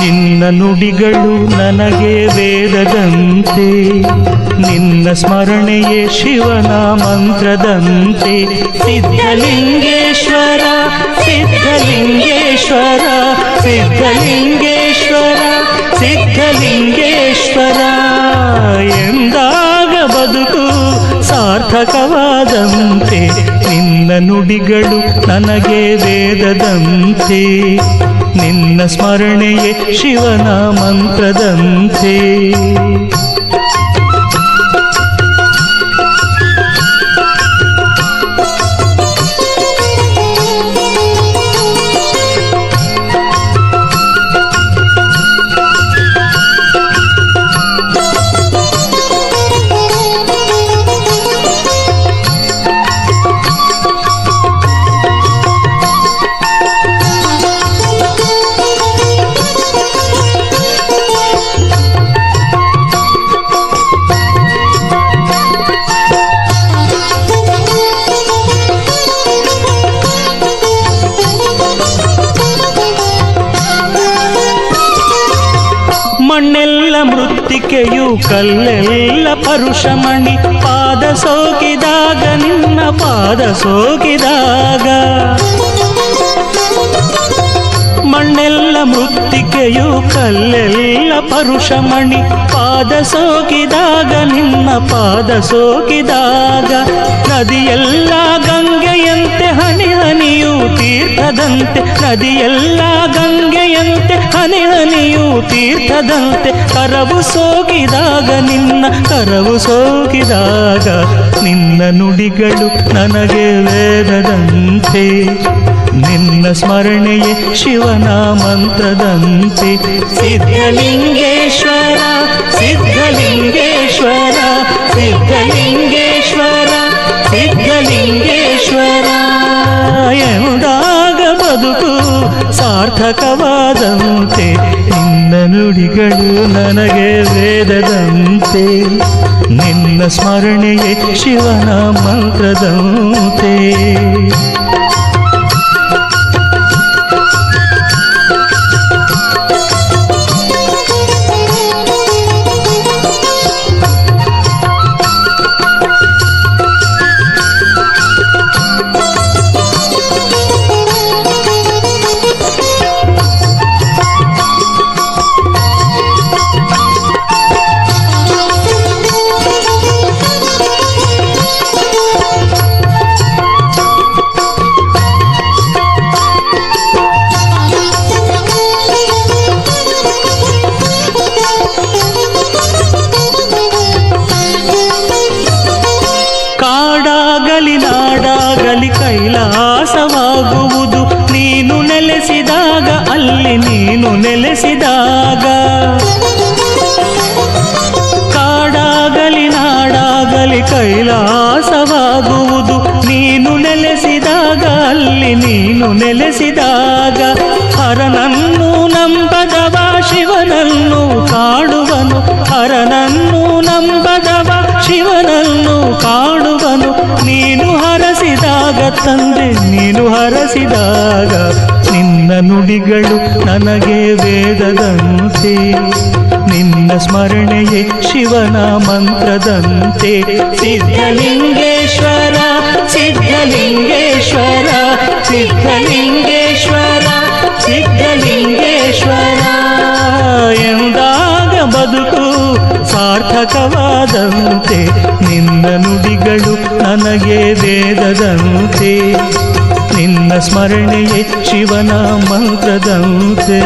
ನಿನ್ನ ನುಡಿಗಳು ನನಗೆ ವೇದದಂತೆ ನಿನ್ನ ಸ್ಮರಣೆಯೇ ಶಿವನ ಮಂತ್ರದಂತೆ. ಸಿದ್ಧಲಿಂಗೇಶ್ವರ ಸಿದ್ಧಲಿಂಗೇಶ್ವರ ಸಿದ್ಧಲಿಂಗೇಶ್ವರ. ಸಿದ್ಧಲಿಂಗೇಶ್ವರ ಎಂದಾಗ ಬದುಕು ಸಾರ್ಥಕವಾದಂತೆ ನಿನ್ನ ನುಡಿಗಳು ನನಗೆ ವೇದದಂತೆ. ನಿನ್ನ ಸ್ಮರಣೆಯೇ ಶಿವನ ಮಂತ್ರದಂತೆ. ಮೃತ್ತಿಕೆಯು ಕಲ್ಲೆಲ್ಲ ಪರುಷಮಣಿ. ಪಾದ ಸೋಕಿದಾಗ ನಿನ್ನ ಪಾದ ಸೋಕಿದಾಗ. ಮಣ್ಣೆಲ್ಲ ಮೃತ್ತಿಕೆಯು ಕಲ್ಲೆಲ್ಲ ಪರುಷಮಣಿ. ಪಾದ ಸೋಕಿದಾಗ, ನಿಮ್ಮ ಪಾದ ಸೋಕಿದಾಗ. ನದಿಯೆಲ್ಲ ಗಂಗೆಯಂತೆ ಹನಿ ಹನಿಯು ತೀರ್ಥದಂತೆ. ನದಿಯೆಲ್ಲ ಗಂಗೆಯಂತೆ ಹನಿ ಹನಿಯು ತೀರ್ಥದಂತೆ. ಕರವು ಸೋಕಿದಾಗ, ನಿನ್ನ ಕರವು ಸೋಕಿದಾಗ. ನಿನ್ನ ನುಡಿಗಳು ನನಗೆ ವೇದದಂತೆ. ನಿನ್ನ ಸ್ಮರಣೆಯೇ ಶಿವನ ಮಂತ್ರದಂತೆ ಸಿದ್ಧಲಿಂಗೇಶ್ವರ ಸಿದ್ಧಲಿಂಗೇಶ್ವರ ಸಿದ್ಧಲಿಂಗೇಶ್ವರ ಸಿದ್ಧಲಿಂಗೇಶ್ವರ ಎಂದಾಗ ಬದುಕು ಸಾರ್ಥಕವಾದಂತೆ ನಿನ್ನ ನುಡಿಗಳು ನನಗೆ ವೇದದಂತೆ ನಿನ್ನ ಸ್ಮರಣೆಯೇ ಶಿವನ ಮಂತ್ರದಂತೆ ಕೈಲಾಸವಾಗುವುದು ನೀನು ನೆಲೆಸಿದಾಗ, ಅಲ್ಲಿ ನೀನು ನೆಲೆಸಿದಾಗ. ಕಾಡಾಗಲಿ, ನಾಡಾಗಲಿ ಕೈಲಾಸವಾಗುವುದು. ನೀನು ನೆಲೆಸಿದಾಗ, ಅಲ್ಲಿ ನೀನು ನೆಲೆಸಿದಾಗ. ಹರನನ್ನು ನಂಬದವ ಶಿವನನ್ನು ಕಾಡುವನು. ಹರನನ್ನು ನಂಬದವ ಶಿವನನ್ನು ಕಾಡುವನು ನೀನು ಹರಸಿದಾಗ ತಂದೆ ನೀನು ಹರಸಿದಾಗ ನಿನ್ನ ನುಡಿಗಳು ನನಗೆ ವೇದದಂತೆ. ನಿನ್ನ ಸ್ಮರಣೆಯೇ ಶಿವನ ಮಂತ್ರದಂತೆ. ಸಿದ್ಧಲಿಂಗೇಶ್ವರ ಸಿದ್ಧಲಿಂಗೇಶ್ವರ ಸಿದ್ಧಲಿಂಗೇಶ್ವರ ಸಿದ್ಧಲಿಂಗೇಶ್ವರ. ಎಂದಾಗ ಬದುಕು ಸಾರ್ಥಕವಾದಂತೆ. ನಿನ್ನ ನುಡಿಗಳು ನನಗೆ ವೇದದಂತೆ ನಿನ್ನ ಸ್ಮರಣೆಯೇ ಶಿವನ ಮಂತ್ರದಂತೆ.